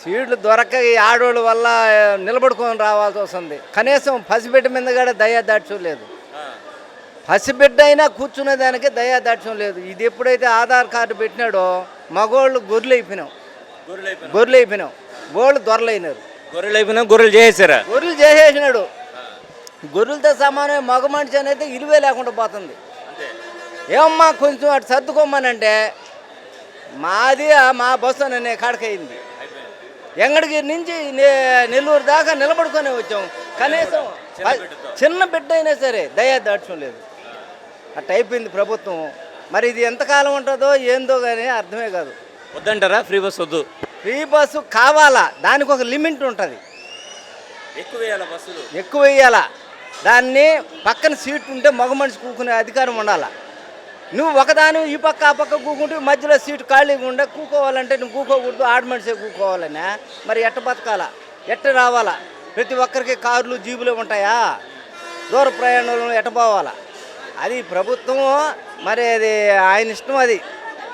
సీట్లు దొరక్క ఈ ఆడోళ్ళ వల్ల నిలబడుకొని రావాల్సి వస్తుంది. కనీసం పసిబిడ్డ మీద కూడా దయా దాడ్చం లేదు. పసిబిడ్డ అయినా కూర్చునే దానికి దయా దాడ్చం లేదు. ఇది ఎప్పుడైతే ఆధార్ కార్డు పెట్టినాడో మగోళ్ళు గొర్రెలు అయిపోయినాం. గొర్రెలు అయిపోయినాం. గోళ్ళు దొరలైనారు గొర్రెలు అయిపోయినా గొర్రెలు చేసేసారా? గొర్రెలు చేసేసినాడు. గొర్రెలతో సమానమే మగ మనిషి అనేది ఇలువే లేకుండా పోతుంది. ఏమమ్మా కొంచెం అటు సర్దుకోమనంటే మాది మా బస్సు అనే కాడకయింది ఎంగడిగిరి నుంచి నెల్లూరు దాకా నిలబడుకొని వచ్చాం. కనీసం చిన్న బిడ్డ అయినా సరే దయా దాడ్చం లేదు. అట్ట అయిపోయింది ప్రభుత్వం. మరి ఇది ఎంతకాలం ఉంటుందో ఏందో కానీ అర్థమే కాదు. వద్దంటారా? ఫ్రీ బస్ వద్దు. ఫ్రీ బస్సు కావాలా? దానికి ఒక లిమిట్ ఉంటుంది. ఎక్కువ వేయాల బస్సులు? ఎక్కువ వేయాలా? దాన్ని పక్కన సీట్ ఉంటే మగ మనిషి కూకునే అధికారం ఉండాలా? నువ్వు ఒకదాని ఈ పక్క ఆ పక్క కూకుంటే మధ్యలో సీటు ఖాళీగా ఉండే కూకోవాలంటే నువ్వు కూకోకూడదు ఆడ మనిషే కూకోవాలనే. మరి ఎట్ట బతకాలా? ఎట్ట రావాలా? ప్రతి ఒక్కరికి కార్లు జీబులు ఉంటాయా? దూర ప్రయాణంలో ఎట్ట పోవాలా? అది ప్రభుత్వం మరి అది ఆయన ఇష్టం అది.